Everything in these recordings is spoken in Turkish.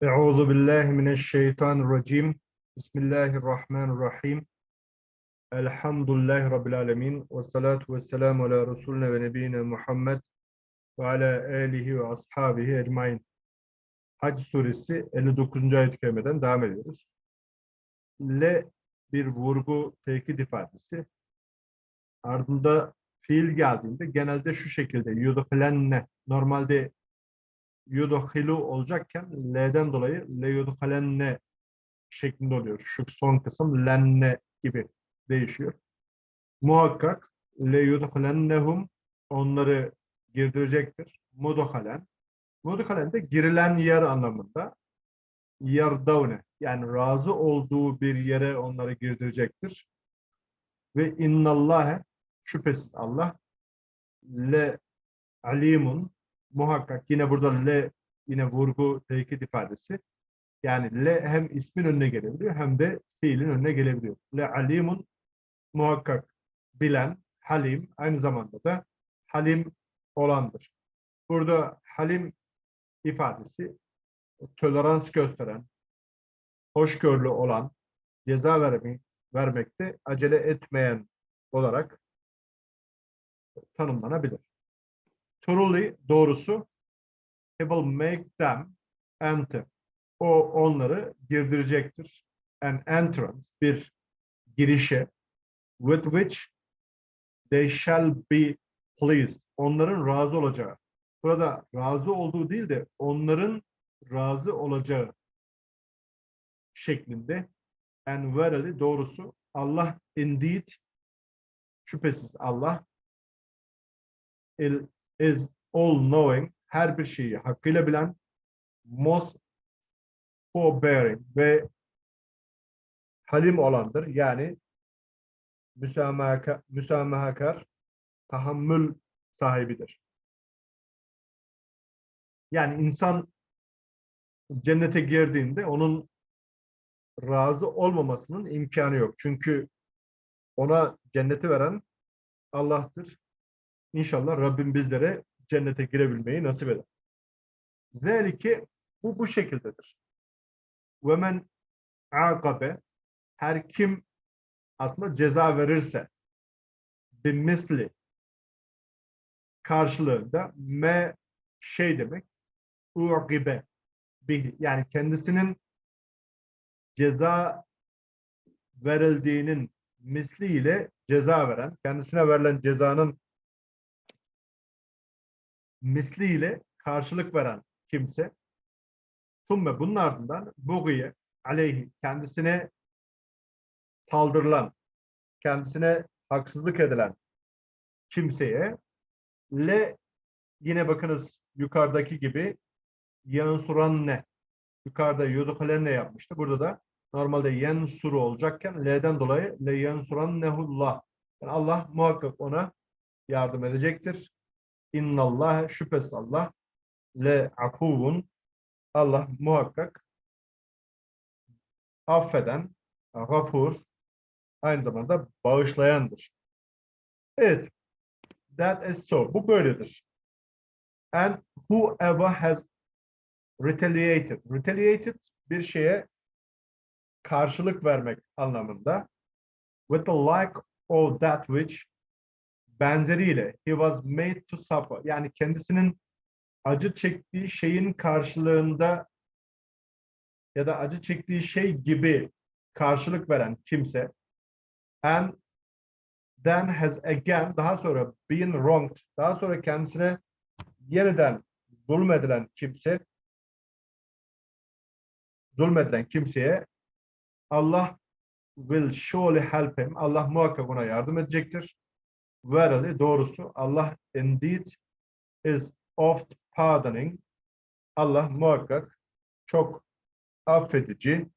Euzu billahi mineşşeytanirracim. Bismillahirrahmanirrahim. Elhamdülillahi rabbil alamin ve salatu vesselamu ala resulina ve nebiyina Muhammed ve ala alihi ve ashabihi ecmaîn. Hac suresi 59. ayet-i kerimeden devam ediyoruz. Le bir vurgu tekit ifadesi. Ardında fiil geldiğinde genelde şu şekilde yudhilenne normalde yudhilu olacakken L'den dolayı le yudhilenne şeklinde oluyor. Şu son kısım lenne gibi değişiyor. Muhakkak le yudhilennehum onları girdirecektir. Mudhalen. Mudhalen de girilen yer anlamında. Yardavne yani razı olduğu bir yere onları girdirecektir. Ve innallâhe şüphesiz Allah le alimun muhakkak yine burada le yine vurgu tekit ifadesi. Yani le hem ismin önüne gelebiliyor hem de fiilin önüne gelebiliyor. Le alimun muhakkak bilen, halim aynı zamanda da halim olandır. Burada halim ifadesi tolerans gösteren, hoşgörülü olan, ceza vermek, vermekte acele etmeyen olarak tanımlanabilir. Truly doğrusu he will make them enter. O onları girdirecektir. An entrance, bir girişe with which they shall be pleased. Onların razı olacağı. Burada razı olduğu değil de onların razı olacağı şeklinde and verily doğrusu Allah indeed şüphesiz Allah il- is all knowing her bir şeyi hakkıyla bilen most forbearing ve halim olandır. Yani müsamaha, müsamahakar tahammül sahibidir. Yani insan cennete girdiğinde onun razı olmamasının imkanı yok. Çünkü ona cenneti veren Allah'tır. İnşallah Rabbim bizlere cennete girebilmeyi nasip eder. Zelike bu bu şekildedir. Ve men akabe her kim aslında ceza verirse bir misli karşılığında me şey demek ugibe bih yani kendisinin ceza verildiğinin misliyle ceza veren, kendisine verilen cezanın misliyle karşılık veren kimse Tumme bunun ardından bugiye aleyhi kendisine saldırılan, kendisine haksızlık edilen kimseye le yine bakınız yukarıdaki gibi yansuran ne? Yukarıda yudhulen ne yapmıştı? Burada da normalde yensuru olacakken L'den dolayı le yansuran nehullah. Yani Allah muhakkak ona yardım edecektir. İnnallâhe şüphesiz Allah le afuvun Allah muhakkak affeden, gafur, aynı zamanda bağışlayandır. Evet. That is so. Bu böyledir. And whoever has retaliated. Retaliated bir şeye karşılık vermek anlamında. With the like of that which benzeriyle he was made to suffer. Yani kendisinin acı çektiği şeyin karşılığında ya da acı çektiği şey gibi karşılık veren kimse and then has again daha sonra been wronged daha sonra kendisine yeniden zulmedilen kimse zulmedilen kimseye Allah will surely help him. Allah muhakkak ona yardım edecektir. Verily doğrusu Allah indeed is oft pardoning. Allah muhakkak çok affedici,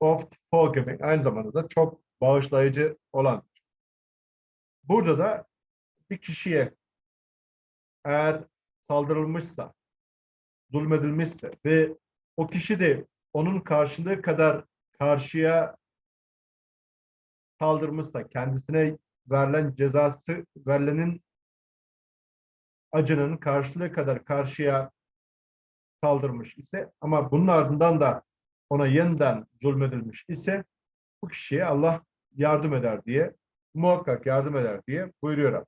oft forgiving, aynı zamanda da çok bağışlayıcı olan. Burada da bir kişiye eğer saldırılmışsa, zulmedilmişse ve o kişi de onun karşılığı kadar karşıya saldırmışsa, kendisine verilen cezası, verilenin acının karşılığı kadar karşıya saldırmış ise ama bunun ardından da ona yeniden zulmedilmiş ise bu kişiye Allah yardım eder diye muhakkak yardım eder diye buyuruyor Rabbim.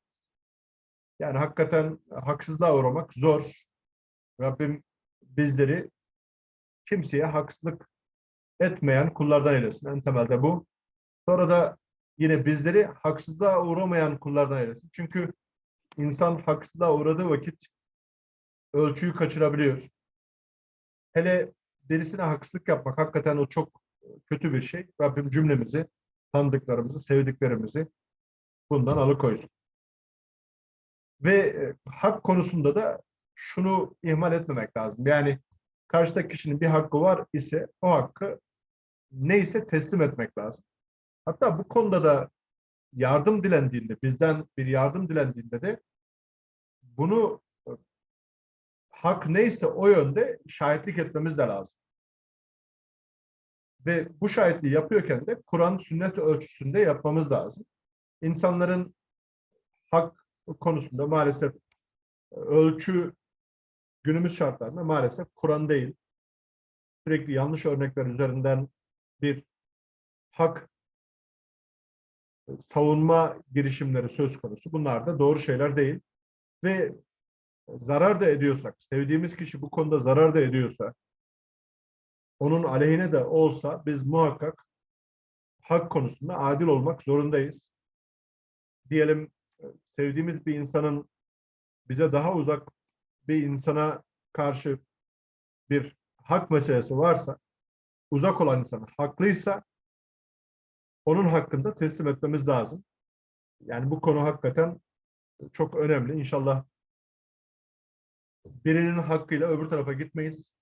Yani hakikaten haksızlığa uğramak zor. Rabbim bizleri kimseye haksızlık etmeyen kullardan eylesin. En temelde bu. Sonra da yine bizleri haksızlığa uğramayan kullardan eylesin. Çünkü insan haksızlığa uğradığı vakit ölçüyü kaçırabiliyor. Hele birisine haksızlık yapmak hakikaten o çok kötü bir şey. Rabbim cümlemizi, tanıdıklarımızı, sevdiklerimizi bundan alıkoysun. Ve e, hak konusunda da şunu ihmal etmemek lazım. Yani karşıdaki kişinin bir hakkı var ise o hakkı neyse teslim etmek lazım. Hatta bu konuda da yardım dilendiğinde, bizden bir yardım dilendiğinde de bunu e, hak neyse o yönde şahitlik etmemiz de lazım. Ve bu şahitliği yapıyorken de Kur'an sünnet ölçüsünde yapmamız lazım. İnsanların hak konusunda maalesef ölçü günümüz şartlarında maalesef Kur'an değil. Sürekli yanlış örnekler üzerinden bir hak savunma girişimleri söz konusu. Bunlar da doğru şeyler değil. Ve zarar da ediyorsak, sevdiğimiz kişi bu konuda zarar da ediyorsa, onun aleyhine de olsa biz muhakkak hak konusunda adil olmak zorundayız. Diyelim sevdiğimiz bir insanın bize daha uzak bir insana karşı bir hak meselesi varsa, uzak olan insan haklıysa onun hakkında teslim etmemiz lazım. Yani bu konu hakikaten çok önemli. İnşallah birinin hakkıyla öbür tarafa gitmeyiz.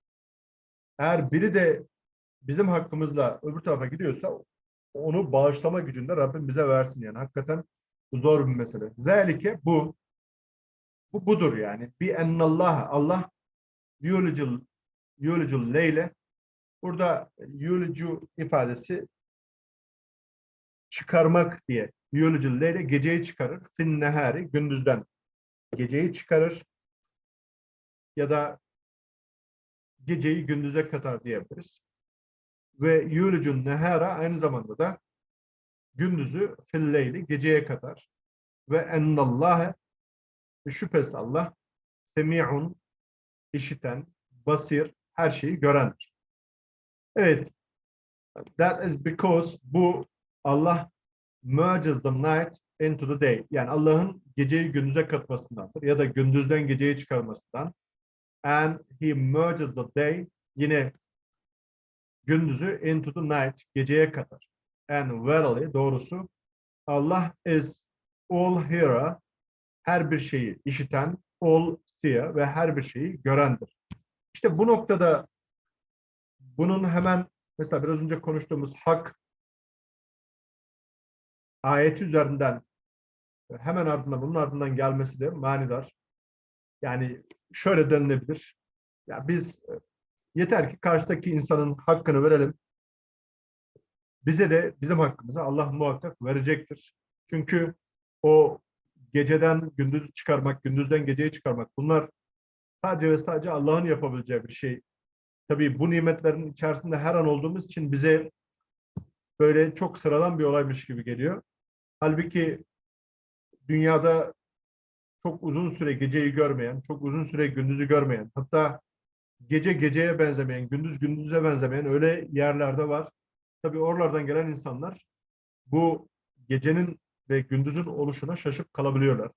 Eğer biri de bizim hakkımızla öbür tarafa gidiyorsa onu bağışlama gücünde Rabbim bize versin yani. Hakikaten zor bir mesele. Zelike bu. Bu budur yani. Bi ennallah Allah yulicul yulicul leyle burada yulicu ifadesi çıkarmak diye leyle geceyi çıkarır. Fin nehari gündüzden geceyi çıkarır ya da geceyi gündüze katar diyebiliriz. Ve yulicun nehara aynı zamanda da gündüzü filleyli geceye kadar ve ennallâhe şüphesiz Allah semi'un işiten, basir, her şeyi görendir. Evet. That is because bu Allah merges the night into the day. Yani Allah'ın geceyi gündüze katmasındandır ya da gündüzden geceye çıkarmasından. And he merges the day yine gündüzü into the night geceye katar. And verily doğrusu Allah is all hearer her bir şeyi işiten, all seer ve her bir şeyi görendir. İşte bu noktada bunun hemen mesela biraz önce konuştuğumuz hak ayeti üzerinden hemen ardından bunun ardından gelmesi de manidar. Yani şöyle denilebilir. Ya biz yeter ki karşıdaki insanın hakkını verelim. Bize de bizim hakkımızı Allah muhakkak verecektir. Çünkü o geceden gündüz çıkarmak, gündüzden geceye çıkarmak bunlar sadece ve sadece Allah'ın yapabileceği bir şey. Tabii bu nimetlerin içerisinde her an olduğumuz için bize böyle çok sıradan bir olaymış gibi geliyor. Halbuki dünyada çok uzun süre geceyi görmeyen, çok uzun süre gündüzü görmeyen, hatta gece geceye benzemeyen, gündüz gündüze benzemeyen öyle yerlerde var. Tabii oralardan gelen insanlar bu gecenin ve gündüzün oluşuna şaşıp kalabiliyorlar.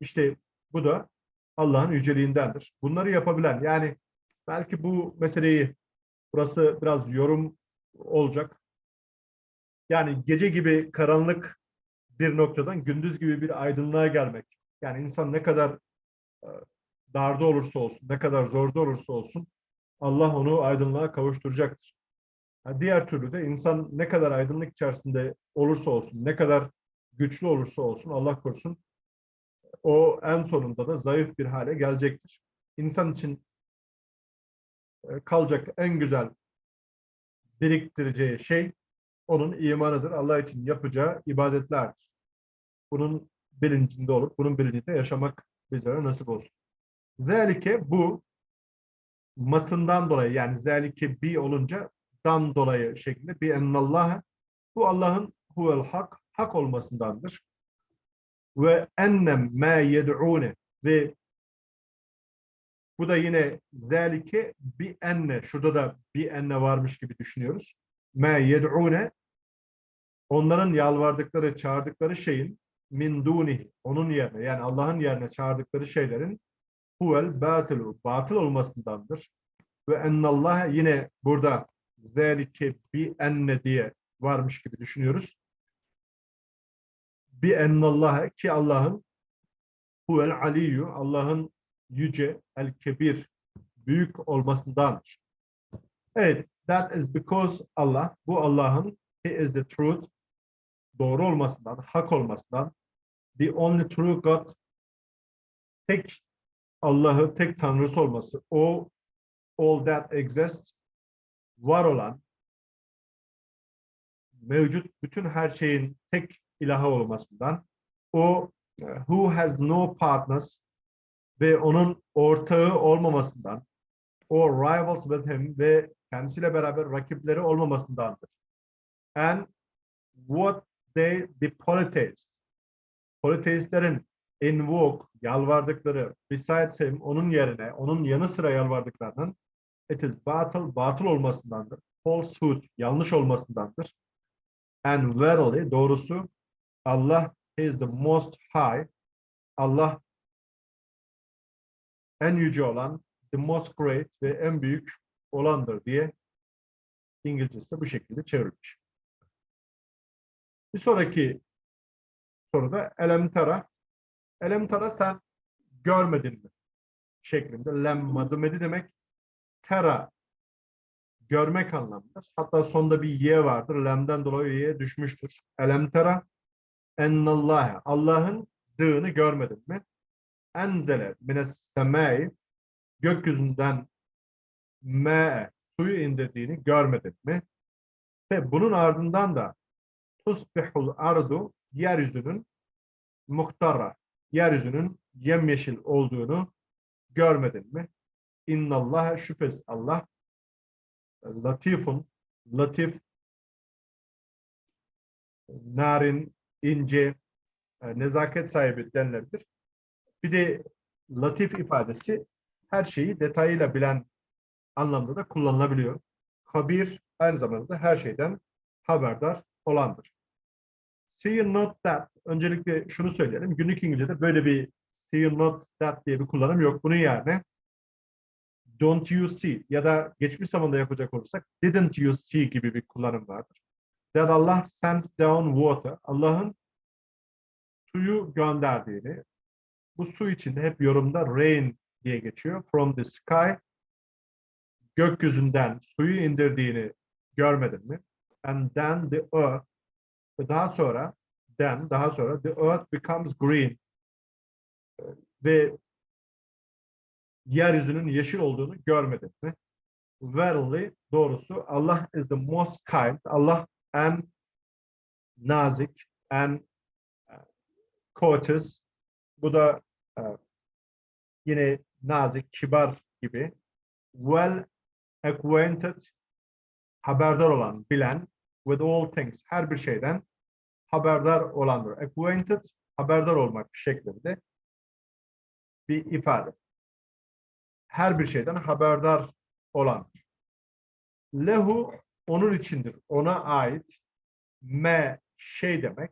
İşte bu da Allah'ın yüceliğindendir. Bunları yapabilen yani belki bu meseleyi burası biraz yorum olacak. Yani gece gibi karanlık bir noktadan gündüz gibi bir aydınlığa gelmek. Yani insan ne kadar e, darda olursa olsun, ne kadar zorda olursa olsun Allah onu aydınlığa kavuşturacaktır. Yani diğer türlü de insan ne kadar aydınlık içerisinde olursa olsun, ne kadar güçlü olursa olsun Allah korusun o en sonunda da zayıf bir hale gelecektir. İnsan için e, kalacak en güzel biriktireceği şey onun imanıdır. Allah için yapacağı ibadetlerdir. Bunun bilincinde olup bunun bilincinde yaşamak bizlere nasip olsun. Zelike bu masından dolayı yani zelike bi olunca dan dolayı şeklinde bi ennallâhe bu Allah'ın huvel hak hak olmasındandır. Ve ennem ma yed'une ve bu da yine zelike bi enne şurada da bi enne varmış gibi düşünüyoruz. Ma yed'une onların yalvardıkları, çağırdıkları şeyin min dunihi onun yerine yani Allah'ın yerine çağırdıkları şeylerin huvel batilu batıl olmasındandır. Ve ennallah yine burada zelike bi enne diye varmış gibi düşünüyoruz. Bi ennallah ki Allah'ın huvel aliyyu Allah'ın yüce el kebir büyük olmasındandır. Evet, that is because Allah bu Allah'ın he is the truth doğru olmasından, hak olmasından the only true God tek Allah'ı tek tanrısı olması o all that exists var olan mevcut bütün her şeyin tek ilahı olmasından o who has no partners ve onun ortağı olmamasından o rivals with him ve kendisiyle beraber rakipleri olmamasındandır. And what they the polytheists polytheistlerin invoke yalvardıkları besides him onun yerine onun yanı sıra yalvardıklarının it is batıl batıl olmasındandır. Falsehood yanlış olmasındandır. And verily doğrusu Allah is the most high. Allah en yüce olan, the most great ve en büyük olandır diye İngilizcesi bu şekilde çevrilmiş. Bir sonraki soruda elem tara. Elem tara sen görmedin mi? Şeklinde. Lemma dümedi demek tera görmek anlamında. Hatta sonda bir ye vardır. Lemden dolayı ye düşmüştür. Elem tera ennallâhe. Allah'ın dığını görmedin mi? Enzele mines semai gökyüzünden me suyu indirdiğini görmedin mi? Ve bunun ardından da tusbihul ardu yeryüzünün muhtara yeryüzünün yemyeşil olduğunu görmedin mi? İnnallâhe şüphesiz Allah latifun latif narin ince e, nezaket sahibi denilebilir. Bir de latif ifadesi her şeyi detayıyla bilen anlamda da kullanılabiliyor. Habir aynı zamanda her şeyden haberdar olandır. See not that. Öncelikle şunu söyleyelim. Günlük İngilizce'de böyle bir see not that diye bir kullanım yok. Bunun yerine don't you see ya da geçmiş zamanda yapacak olursak didn't you see gibi bir kullanım vardır. That Allah sends down water. Allah'ın suyu gönderdiğini, bu su içinde hep yorumda rain diye geçiyor. From the sky, gökyüzünden suyu indirdiğini görmedin mi? And then the earth, daha sonra, then, daha sonra the earth becomes green. Ve yeryüzünün yeşil olduğunu görmedin mi? Verily, doğrusu Allah is the most kind. Allah en nazik, en courteous. Bu da e, yine nazik, kibar gibi. Well acquainted, haberdar olan, bilen. With all things, her bir şeyden haberdar olandır. Acquainted, haberdar olmak şeklinde bir ifade. Her bir şeyden haberdar olandır. Lehu onun içindir, ona ait. Me şey demek.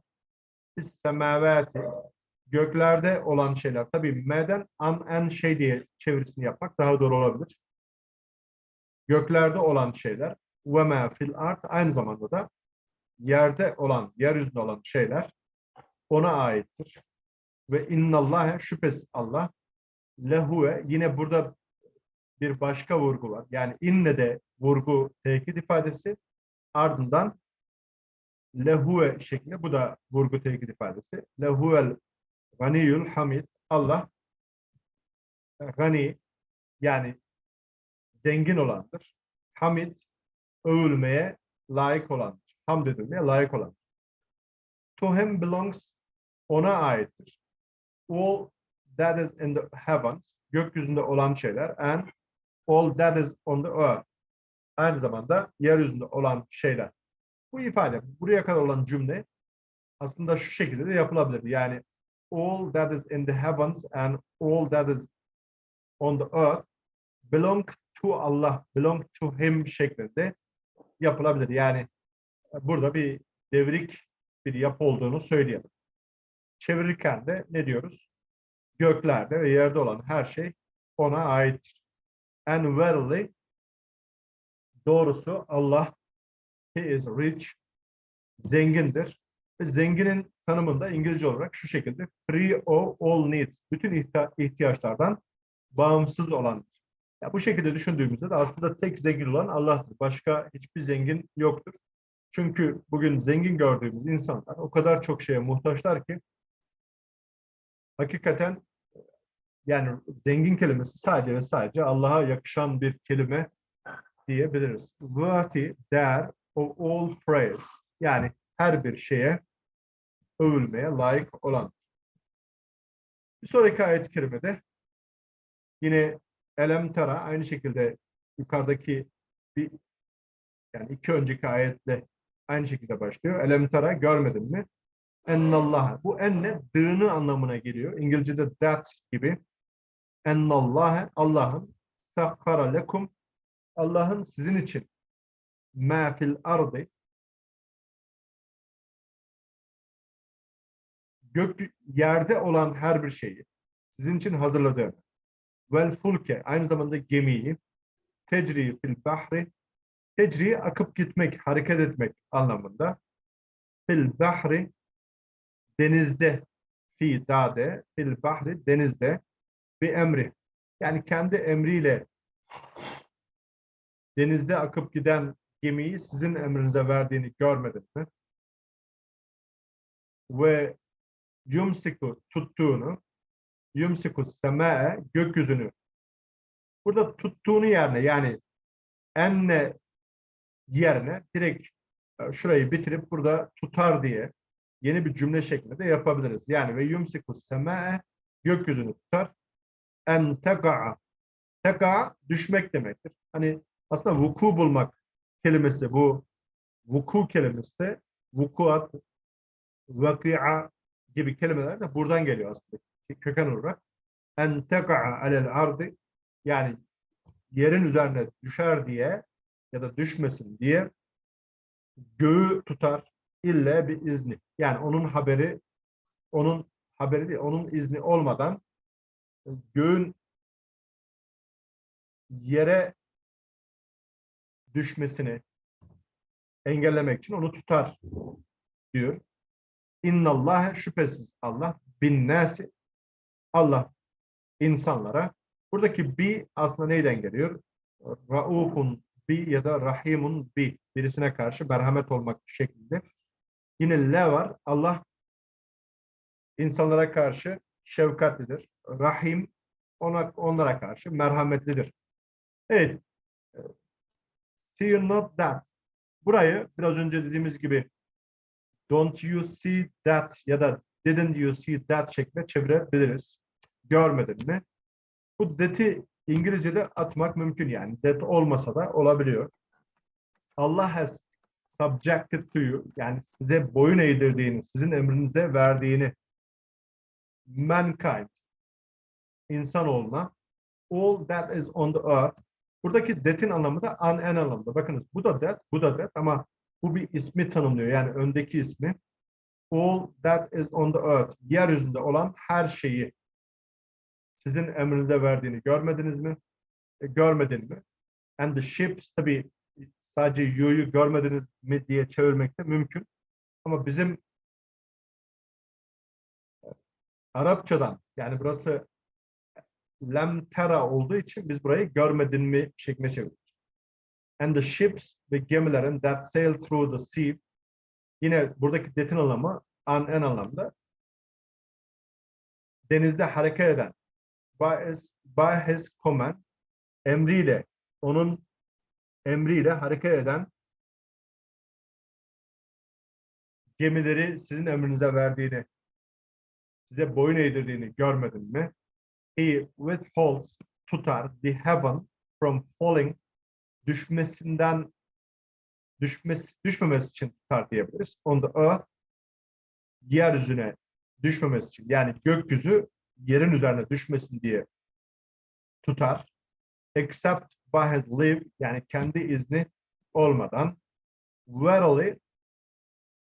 semavati göklerde olan şeyler. Tabii me'den an en şey diye çevirisini yapmak daha doğru olabilir. Göklerde olan şeyler ve me fil art aynı zamanda da yerde olan, yeryüzünde olan şeyler ona aittir. Ve innallâhe şüphesiz Allah lehuve yine burada bir başka vurgu var. Yani inne de vurgu tekit ifadesi ardından lehuve şeklinde bu da vurgu tekit ifadesi. Lehuvel ganiyül hamid Allah gani yani zengin olandır. Hamid övülmeye layık olandır. Hamd edilmeye layık olandır. To him belongs ona aittir. All that is in the heavens gökyüzünde olan şeyler and all that is on the earth. Aynı zamanda yeryüzünde olan şeyler. Bu ifade, buraya kadar olan cümle aslında şu şekilde de yapılabilir. Yani all that is in the heavens and all that is on the earth belong to Allah, belong to him şeklinde yapılabilir. Yani burada bir devrik bir yapı olduğunu söyleyelim. Çevirirken de ne diyoruz? Göklerde ve yerde olan her şey ona aittir. And verily doğrusu Allah he is rich zengindir. Ve zenginin tanımında İngilizce olarak şu şekilde free of all needs. Bütün ihtiyaçlardan bağımsız olandır. Ya bu şekilde düşündüğümüzde de aslında tek zengin olan Allah'tır. Başka hiçbir zengin yoktur. Çünkü bugün zengin gördüğümüz insanlar o kadar çok şeye muhtaçlar ki hakikaten yani zengin kelimesi sadece ve sadece Allah'a yakışan bir kelime diyebiliriz. Worthy, değer of all praise. Yani her bir şeye övülmeye layık olan. Bir sonraki ayet-i kerimede yine Elem Tara aynı şekilde yukarıdaki bir yani iki önceki ayetle aynı şekilde başlıyor. Elem Tara görmedin mi? Ennallah. Bu enne dığını anlamına geliyor. İngilizce'de that gibi. Ennallâhe Allah'ın sakkara lekum Allah'ın sizin için ma fil ardı gök yerde olan her bir şeyi sizin için hazırladı. Vel fulke aynı zamanda gemiyi tecri fil bahri tecri akıp gitmek, hareket etmek anlamında. Fil bahri denizde fi dade fil bahri denizde bir emri. Yani kendi emriyle denizde akıp giden gemiyi sizin emrinize verdiğini görmedin mi? Ve yumsiku tuttuğunu yumsiku sema'e gökyüzünü burada tuttuğunu yerine yani enne yerine direkt e, şurayı bitirip burada tutar diye yeni bir cümle şeklinde de yapabiliriz. Yani ve yumsiku sema'e gökyüzünü tutar en teka'a teka'a düşmek demektir. Hani aslında vuku bulmak kelimesi bu vuku kelimesi vukuat vakia gibi kelimeler de buradan geliyor aslında köken olarak. En teka'a alel ardı yani yerin üzerine düşer diye ya da düşmesin diye göğü tutar ille bir izni. Yani onun haberi onun haberi değil, onun izni olmadan göğün yere düşmesini engellemek için onu tutar diyor. İnnallâhe şüphesiz Allah bin nasi Allah insanlara buradaki bi aslında neyden geliyor? Raufun bi ya da rahimun bi birisine karşı merhamet olmak şeklinde. Yine le var. Allah insanlara karşı şefkatlidir. Rahim ona, onlara karşı merhametlidir. Evet. See not that. Burayı biraz önce dediğimiz gibi don't you see that ya da didn't you see that şeklinde çevirebiliriz. Görmedin mi? Bu that'i İngilizce'de atmak mümkün yani. That olmasa da olabiliyor. Allah has subjected to you yani size boyun eğdirdiğini, sizin emrinize verdiğini mankind insanoğluna all that is on the earth buradaki that'in anlamı da an en anlamda. Bakınız bu da that, bu da that ama bu bir ismi tanımlıyor. Yani öndeki ismi all that is on the earth yeryüzünde olan her şeyi sizin emrinize verdiğini görmediniz mi? E, görmedin mi? And the ships tabi sadece you'yu görmediniz mi diye çevirmek de mümkün. Ama bizim Arapçadan yani burası lemtera olduğu için biz burayı görmedin mi şeklinde çeviriyoruz. And the ships ve gemilerin that sail through the sea yine buradaki detin anlamı an en anlamda denizde hareket eden by his command emriyle onun emriyle hareket eden gemileri sizin emrinize verdiğini size boyun eğdirdiğini görmedin mi? He withholds tutar the heaven from falling düşmesinden düşmesi, düşmemesi için tutar diyebiliriz. On the earth yeryüzüne düşmemesi için yani gökyüzü yerin üzerine düşmesin diye tutar. Except by his leave yani kendi izni olmadan verily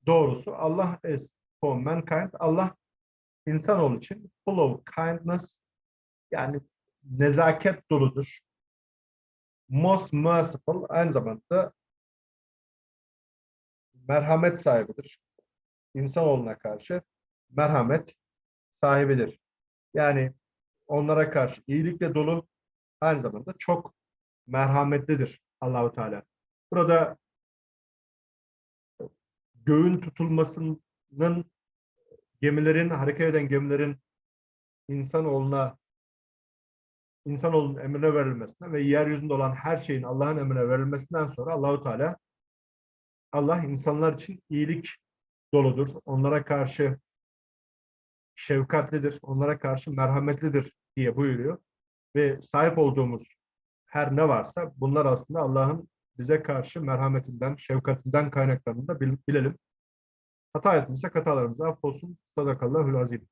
doğrusu Allah is for mankind Allah insanoğlu için full of kindness yani nezaket doludur. Most merciful aynı zamanda merhamet sahibidir. İnsanoğluna karşı merhamet sahibidir. Yani onlara karşı iyilikle dolu aynı zamanda çok merhametlidir Allahu Teala. Burada göğün tutulmasının gemilerin, hareket eden gemilerin insanoğluna insanoğlunun emrine verilmesinden ve yeryüzünde olan her şeyin Allah'ın emrine verilmesinden sonra Allahu Teala Allah insanlar için iyilik doludur. Onlara karşı şefkatlidir. Onlara karşı merhametlidir diye buyuruyor. Ve sahip olduğumuz her ne varsa bunlar aslında Allah'ın bize karşı merhametinden, şefkatinden kaynaklandığını da bil- bilelim. Hata etmişsek hatalarımızı affolsun. Sadakallahül azim.